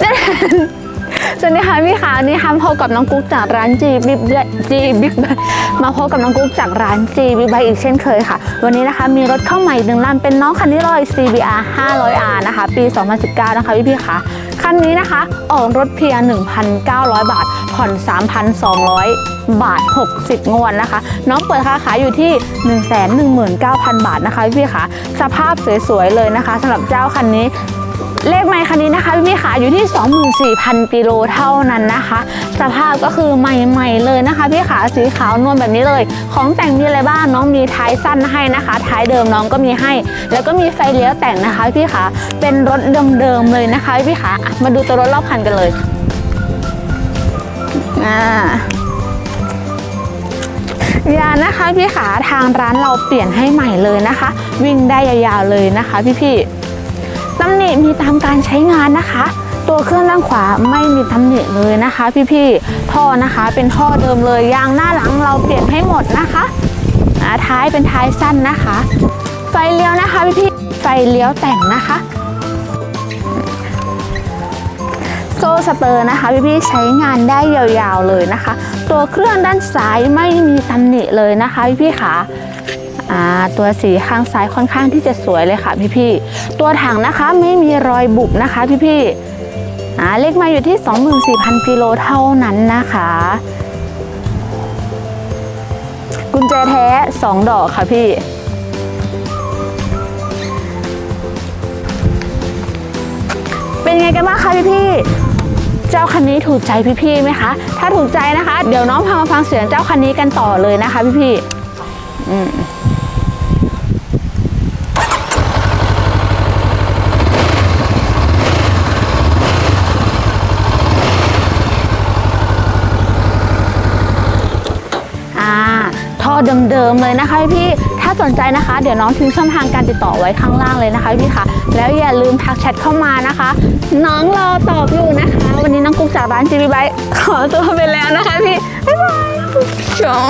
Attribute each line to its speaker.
Speaker 1: สวัสดีค่ะพี่ขาวันนี้ค่ะพบกับน้องกุ๊กจากร้านจีบิ๊กจีบิ๊กมาพบกับน้องกุ๊กจากร้านจีบิ๊กไบอีกเช่นเคยค่ะ วันนี้นะคะมีรถเข้าใหม่หนึ่งลำเป็นน้องคันนี้เลย CBR 500R นะคะ ปี 2019 นะคะพี่พี่ๆค่ะคันนี้นะคะออกรถเพียง1,900 บาท ผ่อน 3,200 บาท 60 งวดนะคะ น้องเปิดค่าขายอยู่ที่ 119,000 บาทนะคะพี่พี่ๆค่ะสภาพสวยๆเลยนะคะสำหรับเจ้าคันนี้ เลขไมค์คันนี้นะคะพี่ขาอยู่ที่ 24,000กิโลเท่านั้นนะคะ สภาพก็คือใหม่ๆเลยนะคะพี่ขาสีขาวนวลแบบนี้เลย ของแต่งมีอะไรบ้างน้องมีท้ายสั้นให้นะคะ ท้ายเดิมน้องก็มีให้ แล้วก็มีไฟเลี้ยวแต่งนะคะพี่ขาเป็นรถเดิมๆเลยนะคะพี่ขามาดูตัวรถรอบคันกันเลยอ่ายานะคะพี่ขาทางร้านเราเปลี่ยนให้ใหม่เลยนะคะ วิ่งได้ยาวๆเลยนะคะพี่ๆ ตำหนิมีตามการใช้งานนะคะ ตัวเครื่องด้านขวาไม่มีตำหนิเลยนะคะ พี่ๆท่อนะคะเป็นท่อเดิมเลยยางหน้าหลังเราเปลี่ยนให้หมดนะคะอ่าท้ายเป็นท้ายสั้นนะคะ ไฟเลี้ยวนะคะพี่ๆไฟเลี้ยวแต่งนะคะ โซ่สเตอร์นะคะพี่ๆใช้งานได้ยาวๆเลยนะคะ ตัวเครื่องด้านซ้ายไม่มีตำหนิเลยนะคะพี่ๆค่ะ อ่าตัวสีข้างซ้ายค่อนข้างที่จะสวยเลยค่ะพี่ๆตัวถังนะคะไม่มีรอยบุบนะคะพี่ๆอ่าเลขมาอยู่ที่ 24,000กิโลเท่านั้นนะคะกุญแจแท้ 2 ดอกค่ะพี่ เป็นไงกันบ้างคะพี่ๆเจ้าคันนี้ถูกใจพี่ๆไหมคะ ถ้าถูกใจนะคะ เดี๋ยวน้องพามาฟังเสียงเจ้าคันนี้กันต่อเลยนะคะพี่ๆอืม เดิมๆเลยนะคะพี่ถ้าสนใจนะคะ เดี๋ยวน้องทิ้งช่องทางการติดต่อไว้ข้างล่างเลยนะคะพี่ค่ะ แล้วอย่าลืมทักแชทเข้ามานะคะ น้องรอตอบอยู่นะคะ วันนี้น้องกุ๊กจากร้านจีบีไบขอตัวไปแล้วนะคะพี่ บ๊ายบายชง